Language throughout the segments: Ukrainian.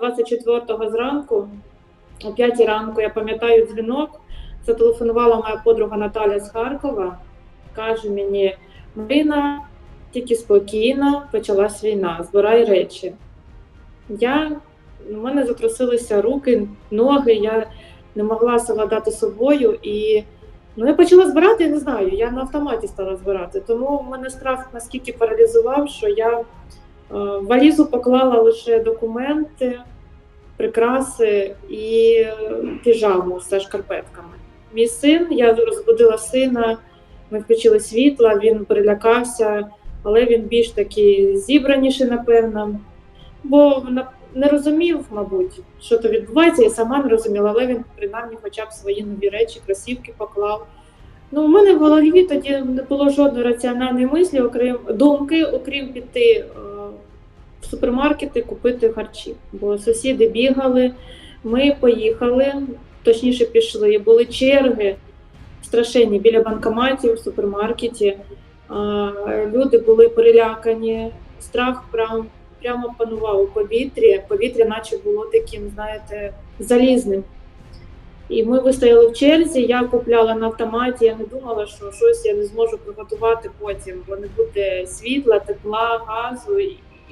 24-го зранку, о 5 ранку, я пам'ятаю дзвінок, зателефонувала моя подруга Наталя з Харкова, каже мені, Марина, тільки спокійно, почалась війна, збирай речі. Я, у мене затрусилися руки, ноги, я не могла совладати собою і ну, я почала збирати, я не знаю, я на автоматі стала збирати. Тому мене страх наскільки паралізував, що я в валізу поклала лише документи, прикраси і е, піжаму з шкарпетками. Мій син, я розбудила сина, ми включили світла, він перелякався, але він більш такий зібраніший, напевно. Бо не розумів, мабуть, що то відбувається. Я сама не розуміла, але він принаймні хоча б свої нові речі, кросівки поклав. Ну, у мене в голові тоді не було жодної раціональної мислі, окрім думки, окрім піти е, в супермаркети, купити харчі. Бо сусіди бігали, ми поїхали, точніше пішли. Були черги страшенні біля банкоматів в супермаркеті. Люди були перелякані, страх прям, прямо панував у повітрі. Повітря, наче було таким, знаєте, залізним. І ми вистояли в черзі, я купляла на автоматі, я не думала, що щось я не зможу приготувати потім, бо не буде світла, тепла, газу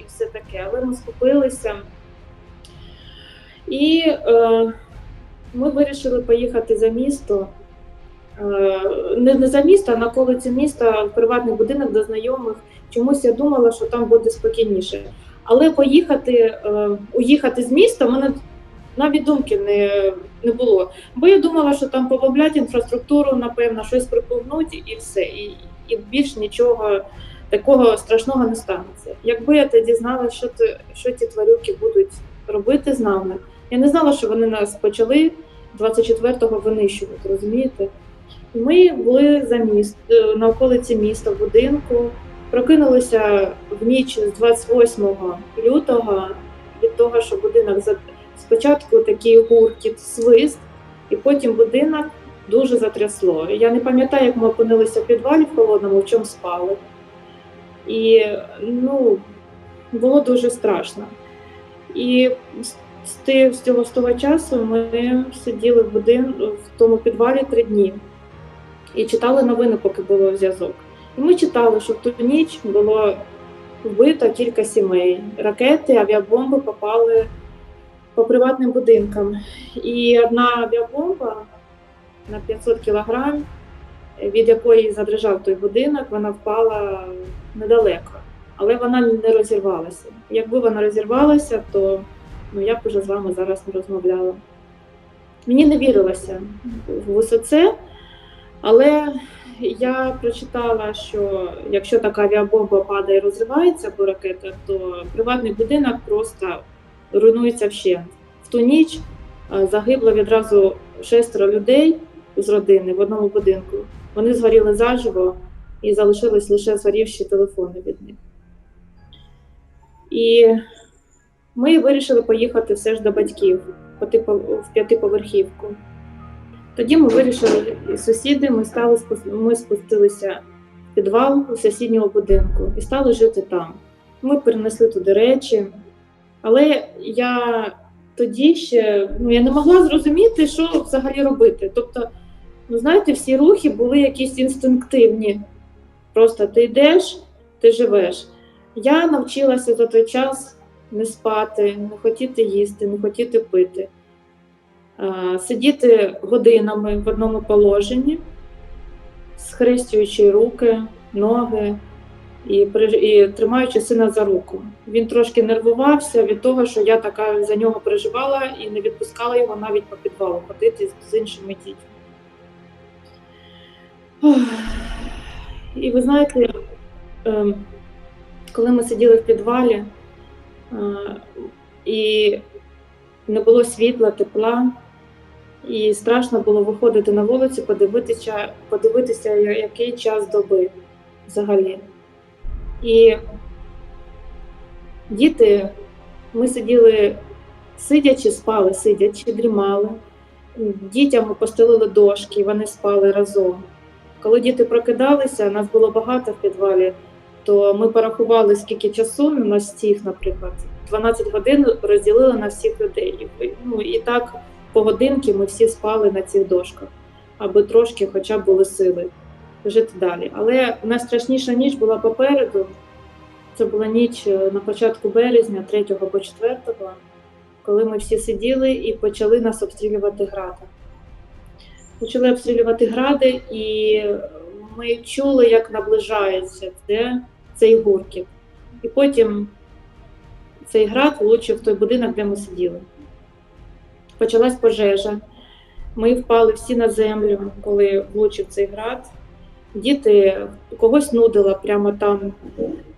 і, все таке. Але ми скупилися. І е, ми вирішили поїхати за місто. Е, не, не за місто, а на околиці міста в приватний будинок до знайомих. Чомусь я думала, що там буде спокійніше. Але поїхати, е, уїхати з міста мене навіть думки не, не було. Бо я думала, що там побавлять інфраструктуру, напевно, щось припугнуть і все. І, і більш нічого такого страшного не станеться. Якби я тоді знала, що, ти, що ті тварюки будуть робити з нами, я не знала, що вони нас почали 24-го винищувати, розумієте? Ми були за міст е, на околиці міста в будинку, прокинулися в ніч з 28 лютого від того, що будинок за спочатку такий гуркіт, свист, і потім будинок дуже затрясло. Я не пам'ятаю, як ми опинилися в підвалі в холодному, в чому спали. І ну, було дуже страшно. І з- цього з того часу ми сиділи в будин в тому підвалі три дні і читали новини, поки було зв'язок. І ми читали, що в ту ніч було вбито кілька сімей. Ракети, авіабомби попали по приватним будинкам. І одна авіабомба на 500 кілограм, від якої задрижав той будинок, вона впала недалеко. Але вона не розірвалася. Якби вона розірвалася, то ну, я б уже з вами зараз не розмовляла. Мені не вірилося в усе це, але я прочитала, що якщо така авіабомба падає і розривається або ракета, то приватний будинок просто руйнується вщент. В ту ніч загибло відразу шестеро людей з родини в одному будинку. Вони згоріли заживо і залишились лише згорівші телефони від них. І ми вирішили поїхати все ж до батьків типу, в п'ятиповерхівку. Тоді ми вирішили сусіди, ми стали ми спустилися в підвал у сусіднього будинку і стали жити там. Ми перенесли туди речі, але я тоді ще ну, я не могла зрозуміти, що взагалі робити. Тобто, ну знаєте, всі рухи були якісь інстинктивні. Просто ти йдеш, ти живеш. Я навчилася за той час не спати, не хотіти їсти, не хотіти пити, сидіти годинами в одному положенні, схрестюючи руки, ноги і, і тримаючи сина за руку. Він трошки нервувався від того, що я така за нього переживала і не відпускала його навіть по підвалу ходити з- іншими дітьми. І ви знаєте, ем, коли ми сиділи в підвалі е, і не було світла, тепла, і страшно було виходити на вулицю, подивитися, подивитися, який час доби взагалі. І діти, ми сиділи сидячи, спали, сидячи, дрімали. Дітям постелили дошки, вони спали разом. Коли діти прокидалися, нас було багато в підвалі, то ми порахували, скільки часу на стіг, наприклад, 12 годин розділили на всіх людей. Ну, і так по годинки ми всі спали на цих дошках, аби трошки хоча б були сили жити далі. Але найстрашніша ніч була попереду. Це була ніч е, на початку березня, 3 або 4, коли ми всі сиділи і почали нас обстрілювати гради. Почали обстрілювати гради, і ми чули, як наближається це, цей гуркіт. І потім цей град влучив в той будинок, де ми сиділи. Почалась пожежа. Ми впали всі на землю, коли влучив цей град. Діти когось нудило прямо там.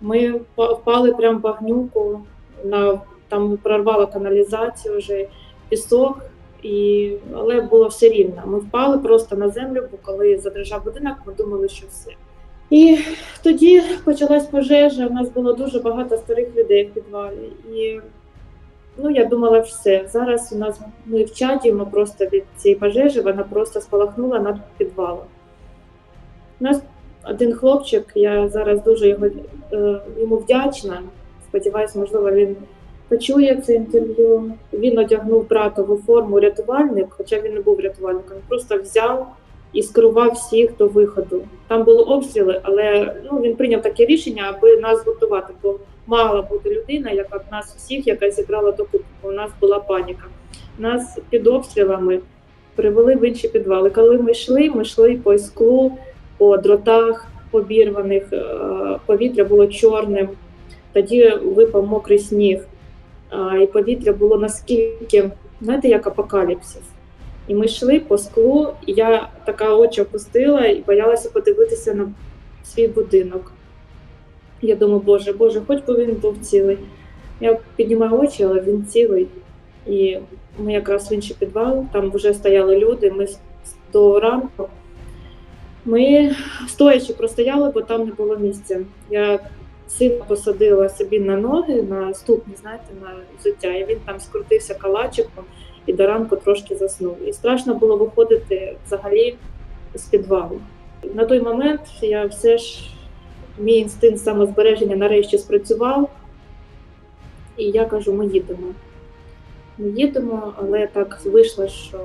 Ми впали прямо в багнюку, на, там прорвало каналізацію вже, пісок, і, але було все рівно. Ми впали просто на землю, бо коли задрижав будинок, ми думали, що все. І тоді почалась пожежа. У нас було дуже багато старих людей в підвалі. І ну, я думала, все. Зараз у нас ми в чаді, ми просто від цієї пожежі, вона просто спалахнула над підвалом. У нас один хлопчик, я зараз дуже його, е, йому вдячна. Сподіваюсь, можливо, він почує це інтерв'ю. Він одягнув братову форму рятувальник, хоча він не був рятувальником, просто взяв і скерував всіх до виходу. Там були обстріли, але ну, він прийняв таке рішення, аби нас готувати, бо мала бути людина, яка б нас всіх, яка зібрала докупи, бо у нас була паніка. Нас під обстрілами привели в інші підвали. Коли ми йшли, ми йшли по склу, по дротах побірваних, е, повітря було чорним. Тоді випав мокрий сніг, і повітря було наскільки, знаєте, як апокаліпсис. І ми йшли по склу, і я така очі опустила і боялася подивитися на свій будинок. Я думаю, Боже, Боже, хоч би він був цілий. Я піднімаю очі, але він цілий. І ми якраз в інший підвал, там вже стояли люди. Ми до ранку. Ми стоячи простояли, бо там не було місця. Я сина посадила собі на ноги, на ступні, знаєте, на взуття, і він там скрутився калачиком і до ранку трошки заснув. І страшно було виходити взагалі з підвалу. На той момент я все ж мій інстинкт самозбереження нарешті спрацював, і я кажу: ми їдемо. Ми їдемо, але так вийшло, що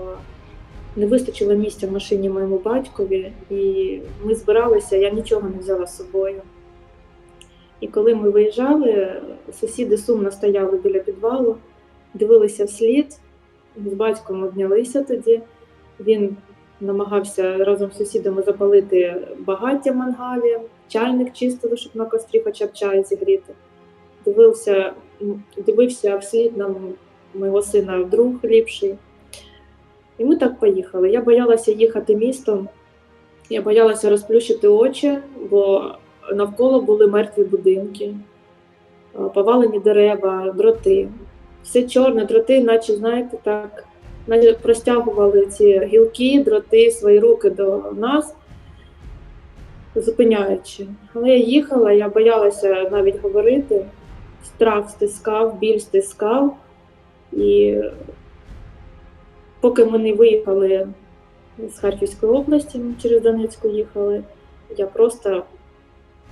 не вистачило місця в машині моєму батькові, і ми збиралися, я нічого не взяла з собою. І коли ми виїжджали, сусіди сумно стояли біля підвалу, дивилися вслід, з батьком обнялися тоді. Він намагався разом з сусідами запалити багаття мангалі, чайник чистили, щоб на кострі хоча б чай зігріти. Дивився, дивився вслід на моєго сина друг ліпший. І ми так поїхали. Я боялася їхати містом, я боялася розплющити очі, бо навколо були мертві будинки, повалені дерева, дроти. Все чорне, дроти, наче, знаєте, так, наче простягували ці гілки, дроти, свої руки до нас, зупиняючи. Але я їхала, я боялася навіть говорити. Страх стискав, біль стискав. І поки ми не виїхали з Харківської області, через Донецьку їхали, я просто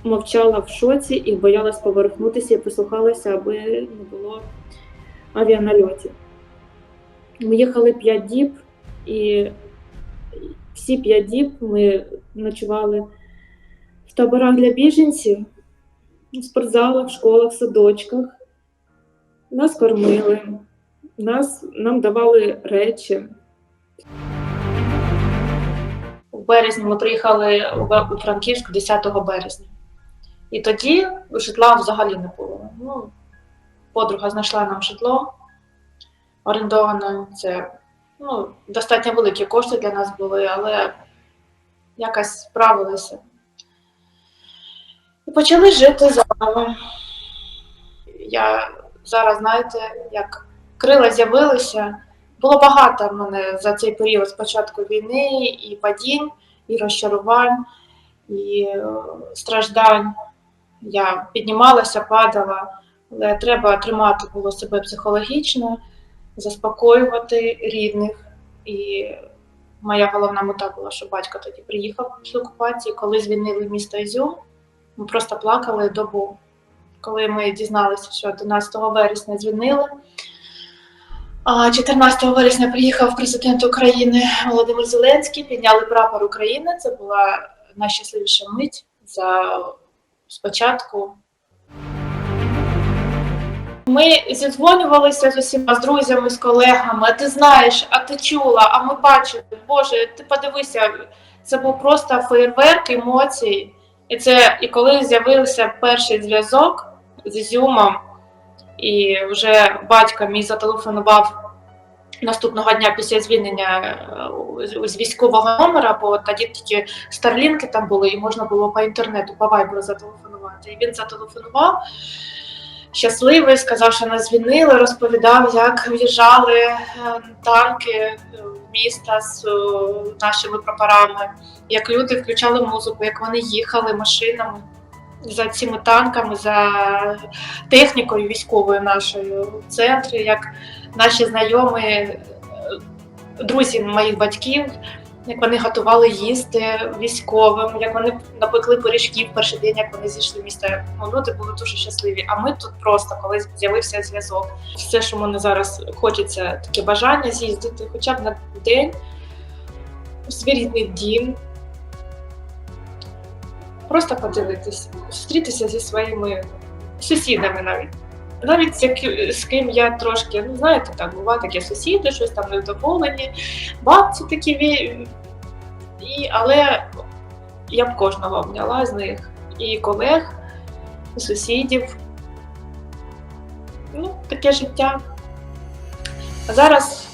мовчала в шоці і боялась повернутися і прислухалася, аби не було авіанальотів. Ми їхали 5 діб, і всі 5 діб ми ночували в таборах для біженців, в спортзалах, в школах, садочках. Нас кормили, нас, нам давали речі. У березні ми приїхали у Франківськ 10 березня. І тоді житла взагалі не було. Ну, подруга знайшла нам житло орендоване. Це ну, достатньо великі кошти для нас були, але якось справилися. І почали жити заново. Я зараз, знаєте, як крила з'явилися. Було багато в мене за цей період з початку війни і падінь, і розчарувань, і е, страждань. Я піднімалася, падала, але треба тримати було себе психологічно, заспокоювати рідних. І моя головна мета була, що батько тоді приїхав з окупації, коли звільнили місто Ізюм. Ми просто плакали добу. коли ми дізналися, що 11 вересня звільнили. А 14 вересня приїхав президент України Володимир Зеленський, підняли прапор України. Це була найщасливіша мить за спочатку. Ми зідзвонювалися з усіма з друзями, з колегами. А ти знаєш, а ти чула, а ми бачили. Боже, ти подивися, це був просто феєрверк емоцій. І це і коли з'явився перший зв'язок з Ізюмом, і вже батько мій зателефонував наступного дня після звільнення е, з- військового номера, бо тоді тільки старлінки там були, і можна було по інтернету, по вайберу зателефонувати. І він зателефонував. Щасливий, сказав, що нас звільнили, розповідав, як в'їжджали е, танки е, в міста з е, нашими прапорами, як люди включали музику, як вони їхали машинами за цими танками, за технікою військовою нашою в центрі, як наші знайомі, е, друзі моїх батьків, як вони готували їсти військовим, як вони напекли пиріжків перший день, як вони зійшли в місто. Ну, люди були дуже щасливі. А ми тут просто, коли з'явився зв'язок, все, що мене зараз хочеться, таке бажання з'їздити хоча б на день у свій рідний дім. Просто подивитися, зустрітися зі своїми сусідами навіть. Навіть з, з ким я трошки, ну знаєте, так буває такі сусіди, щось там невдоволені, бабці такі і, але я б кожного обняла з них і колег, і сусідів. Ну, таке життя. А зараз,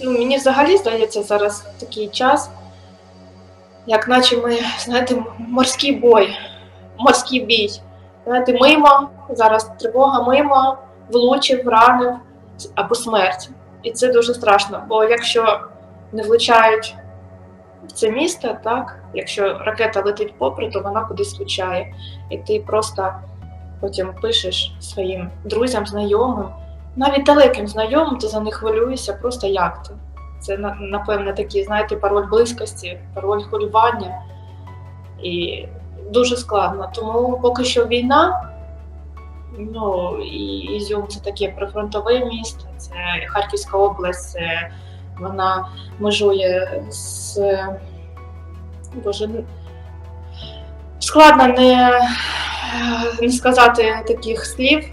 ну, мені взагалі здається, зараз такий час, як наче ми, знаєте, морський бой, морський бій. Знаєте, мимо, зараз тривога мимо, влучив, ранив або смерть. І це дуже страшно, бо якщо не влучають в це місто, так, якщо ракета летить попри, то вона кудись влучає. І ти просто потім пишеш своїм друзям, знайомим, навіть далеким знайомим, ти за них хвилюєшся, просто як ти. Це на- напевне такий, знаєте, пароль близькості, пароль хвилювання. І дуже складно. Тому поки що війна. Ну і Ізюм це таке прифронтове місто, це Харківська область, вона межує з Боже, ну, складно не, не сказати таких слів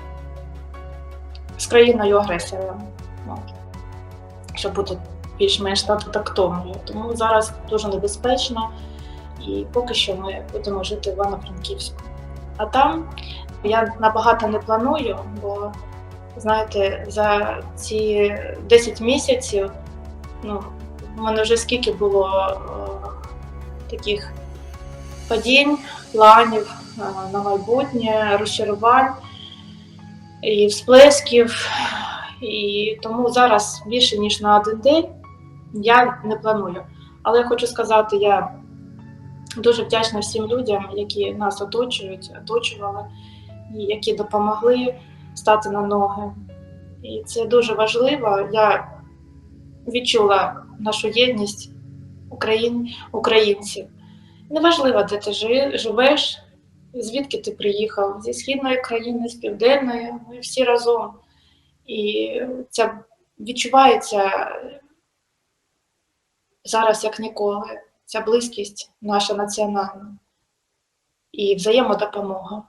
з країною агресором. Ну, щоб бути більш-менш так- тактовною. Тому зараз дуже небезпечно, і поки що ми будемо жити в Івано-Франківську. А там я набагато не планую, бо знаєте, за ці 10 місяців, ну, в мене вже скільки було е, таких падінь, планів е, на майбутнє, розчарувань і всплесків. І тому зараз більше ніж на один день я не планую. Але я хочу сказати, я дуже вдячна всім людям, які нас оточують, оточували, і які допомогли стати на ноги. І це дуже важливо. Я відчула нашу єдність Україн, українців. Неважливо, де ти живеш, звідки ти приїхав, зі східної країни, з південної, ми всі разом. І це відчувається зараз як ніколи. Ця близькість наша національна і взаємодопомога.